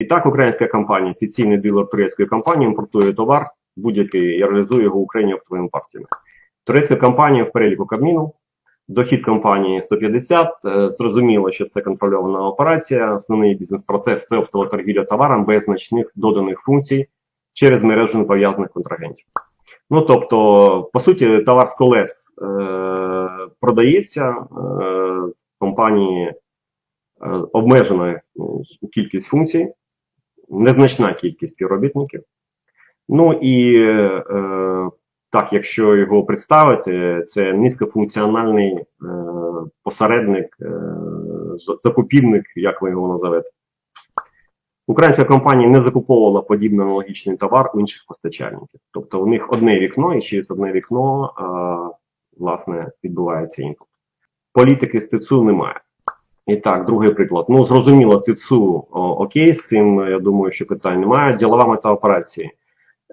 І так, українська компанія, офіційний дилер турецької компанії, імпортує товар будь-який і реалізує його в Україні оптовими партіями. Турецька компанія в переліку Кабміну, дохід компанії 150. Е, Зрозуміло, що це контрольована операція. Основний бізнес-процес це оптова торгівля товаром без значних доданих функцій через мережу непов'язаних контрагентів. Ну тобто, по суті, товар з колес е, продається е, компанії е, обмежена ну, кількість функцій, незначна кількість співробітників. Ну і е, так, якщо його представити, це низькофункціональний е, посередник, е, закупівник, як ви його називете. Українська компанія не закуповувала подібний аналогічний товар у інших постачальників. Тобто у них одне вікно, і через одне вікно е, власне відбувається імпорт. Політики з ТЦУ немає. І так, другий приклад. Ну, зрозуміло, ТЦУ о, окей, з цим я думаю, що питань немає. Ділова мета операції.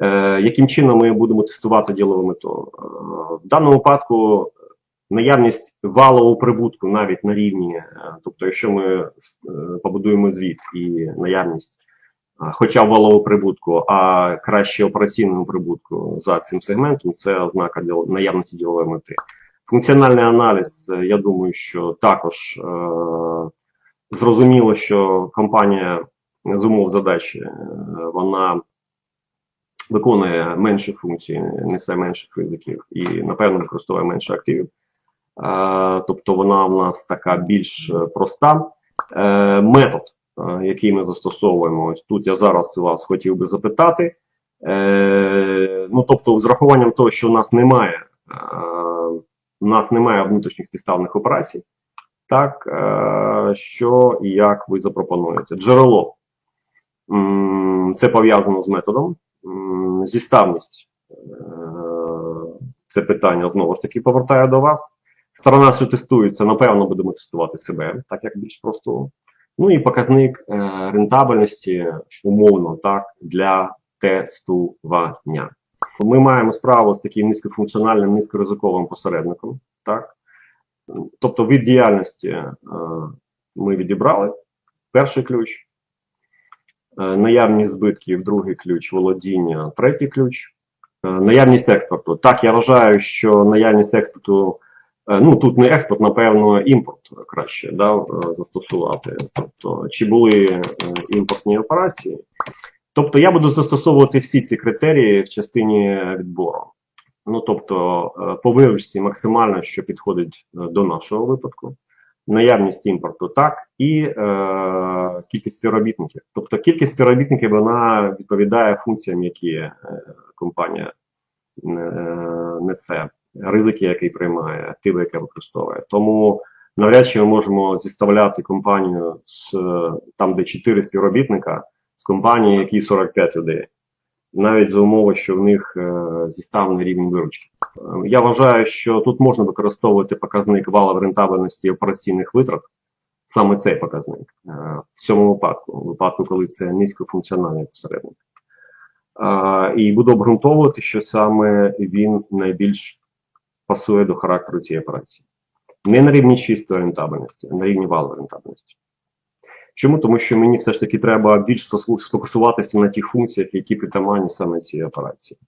Е, яким чином ми будемо тестувати ділову мету? Е, в даному випадку наявність валового прибутку навіть на рівні, е, тобто, якщо ми е, побудуємо звіт і наявність, е, хоча б валового прибутку, а краще операційного прибутку за цим сегментом, це ознака діл- наявності ділової мети. Функціональний аналіз, е, я думаю, що також е, зрозуміло, що компанія з умов задачі е, вона виконує менші функції, несе менших ризиків і, напевно, використовує менше активів. Тобто вона в нас така більш проста. Метод, який ми застосовуємо, ось тут я зараз вас хотів би запитати. Ну, тобто, з рахуванням того, що у нас немає, у нас немає внутрішніх співставних операцій, так, е, що і як ви запропонуєте? Джерело. Це пов'язано з методом. Зіставність. Е, Це питання знову ж таки повертаю до вас. Сторона, що тестується, напевно, будемо тестувати себе, так як більш просто. Ну і показник е, рентабельності умовно так для тестування. Ми маємо справу з таким низькофункціональним, низькоризиковим посередником. Так? Тобто від діяльності е, ми відібрали перший ключ, е, наявність збитків, другий ключ, володіння, третій ключ, е, наявність експорту. Так, я вважаю, що наявність експорту, ну тут не експорт, напевно, імпорт краще да, застосувати. Тобто, чи були імпортні операції. Тобто я буду застосовувати всі ці критерії в частині відбору. Ну тобто, е, по виручці максимально, що підходить е, до нашого випадку, наявність імпорту, так, і е, кількість співробітників. Тобто кількість співробітників вона відповідає функціям, які е, компанія е, несе, ризики, які приймає, активи, які використовує. Тому навряд чи ми можемо зіставляти компанію з там, де 4 співробітника, компанії, які 45 людей навіть за умови, що в них е, зіставний рівень виручки. Е, Я вважаю, що тут можна використовувати показник валової рентабельності операційних витрат, саме цей показник е, в цьому випадку, у випадку, коли це низькофункціональний посередник. І буду обґрунтовувати, що саме він найбільш пасує до характеру цієї операції. Не на рівні чистої рентабельності, а на рівні валової рентабельності. Чому? Тому що мені все ж таки треба більш сфокусуватися на тих функціях, які притаманні саме цій операції.